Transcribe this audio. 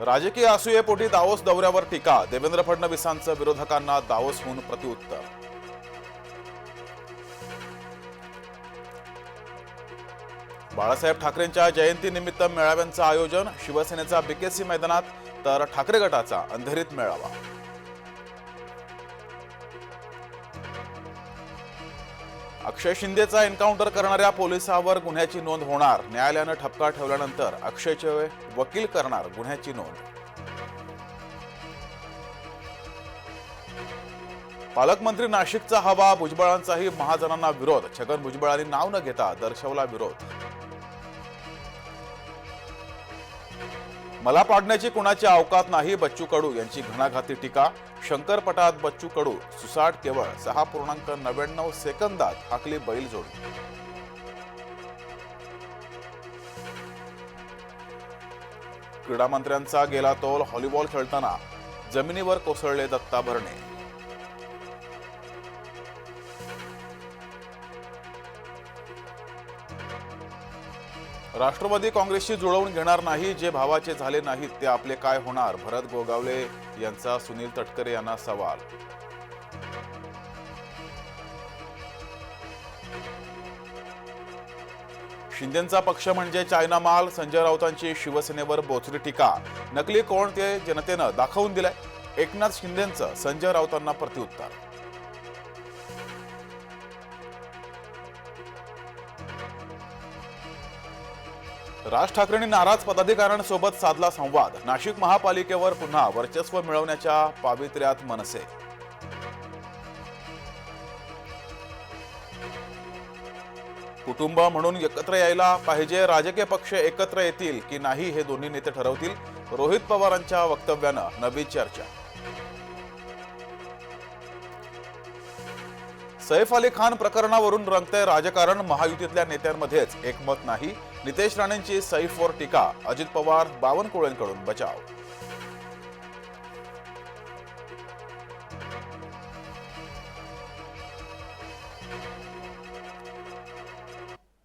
राजकीय असूयेपोटी दावोस दौऱ्यावर टीका. देवेंद्र फडणवीसांचं विरोधकांना दावोसहून प्रत्युत्तर. बाळासाहेब ठाकरेंच्या जयंतीनिमित्त मेळाव्यांचं आयोजन शिवसेनेचा बीकेसी मैदानात तर ठाकरे गटाचा अंधेरीत मेळावा. अक्षय शिंदेचा एन्काउंटर करणाऱ्या पोलिसावर गुन्ह्याची नोंद होणार. न्यायालयानं ठपका ठेवल्यानंतर अक्षयचे वकील करणार गुन्ह्याची नोंद. पालकमंत्री नाशिकचा हवा भुजबळांचाही महाजनांना विरोध. छगन भुजबळांनी नाव न घेता दर्शवला विरोध. मला पाडण्याची कुणाची अवकात नाही बच्चू कडू यांची घणाघाती टीका. शंकरपटात बच्चू कडू सुसाट केवळ सहा पूर्णांक नव्याण्णव सेकंदात हाकली बैल जोडी. क्रीडा मंत्र्यांचा गेला तोल व्हॉलीबॉल खेळताना. जमिनीवर कोसळले दत्ता भरणे राष्ट्रवादी काँग्रेसशी जुळवून घेणार नाही जे भावाचे झाले नाहीत ते आपले काय होणार? भरत गोगावले यांचा सुनील तटकरे यांना सवाल. शिंदेचा पक्ष म्हणजे चायना माल संजय राऊतांची शिवसेनेवर बोचरी टीका. नकली कोण ते जनतेनं दाखवून दिलंय. एकनाथ शिंदेचं संजय राऊतांना प्रत्युत्तर. राज ठाकरेंनी नाराज पदाधिकाऱ्यांसोबत साधला संवाद. नाशिक महापालिकेवर पुन्हा वर्चस्व मिळवण्याच्या पावित्र्यात मनसे. कुटुंब म्हणून एकत्र यायला पाहिजे राजकीय पक्ष एकत्र येतील की नाही हे दोन्ही नेते ठरवतील रोहित पवारांच्या वक्तव्यानं नवी चर्चा. सैफ अली खान प्रकरणावरून रंगतंय राजकारण. महायुतीतल्या नेत्यांमध्येच एकमत नाही. नितेश राणेंची सैफवर टीका. अजित पवार बावनकुळेंकडून बचाव.